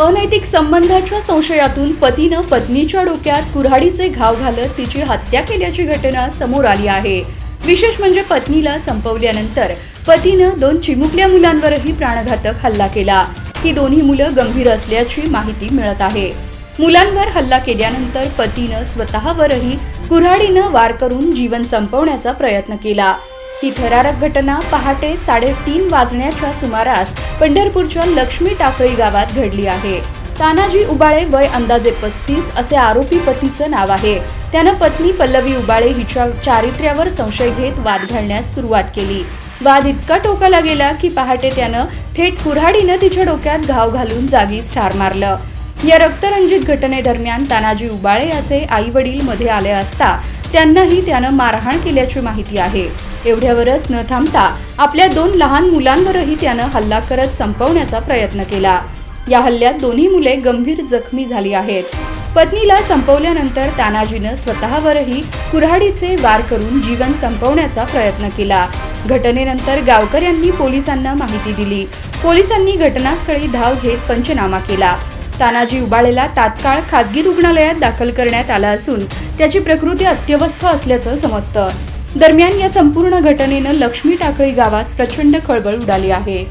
अनैतिक संबंधाच्या संशयातून पतीनं पत्नीच्या डोक्यात कुऱ्हाडीचे घाव घालत तिची हत्या केल्याची घटना समोर आली आहे. विशेष म्हणजे पत्नीला संपवल्यानंतर पतीनं दोन चिमुकल्या मुलांवरही प्राणघातक हल्ला केला. ही दोन्ही मुलं गंभीर असल्याची माहिती मिळत आहे. मुलांवर हल्ला केल्यानंतर पतीनं स्वतःवरही कुऱ्हाडीनं वार करून जीवन संपवण्याचा प्रयत्न केला. ही थरारक घटना पहाटे साडेतीन वाजण्याच्या सुमारास पंढरपूरच्या लक्ष्मी टाकळी गावात घडली आहे. तानाजी उबाळे वय अंदाजे पस्तीस असे आरोपी पतीचं नाव आहे. त्यानं पत्नी पल्लवी उबाळे हिच्या चारित्र्यावर संशय घेत वाद घालण्यास सुरुवात केली. वाद इतका टोकाला गेला की पहाटे त्यानं थेट कुऱ्हाडीनं तिच्या डोक्यात घाव घालून जागीच ठार मारलं. या रक्तरंजित घटनेदरम्यान तानाजी उबाळे याचे आई वडील मध्ये आले असता त्यांनाही त्यानं मारहाण केल्याची माहिती आहे. एवढ्यावरच न थांबता आपल्या दोन लहान मुलांवरही त्यानं हल्ला करत संपवण्याचा प्रयत्न केला. या हल्ल्यात दोन्ही मुले गंभीर जखमी झाली आहेत. पत्नीला संपवल्यानंतर तानाजीनं स्वतःवरही कुऱ्हाडीचे वार करून जीवन संपवण्याचा प्रयत्न केला. घटनेनंतर गावकऱ्यांनी पोलिसांना माहिती दिली. पोलिसांनी घटनास्थळी धाव घेत पंचनामा केला. तानाजी उबाळेला तात्काळ खाजगी रुग्णालयात दाखल करण्यात आला असून त्याची प्रकृती अत्यवस्थ असल्याचं समजतं. दरम्यान या संपूर्ण घटनेनं लक्ष्मी टाकळी गावात प्रचंड खळबळ उडाली आहे.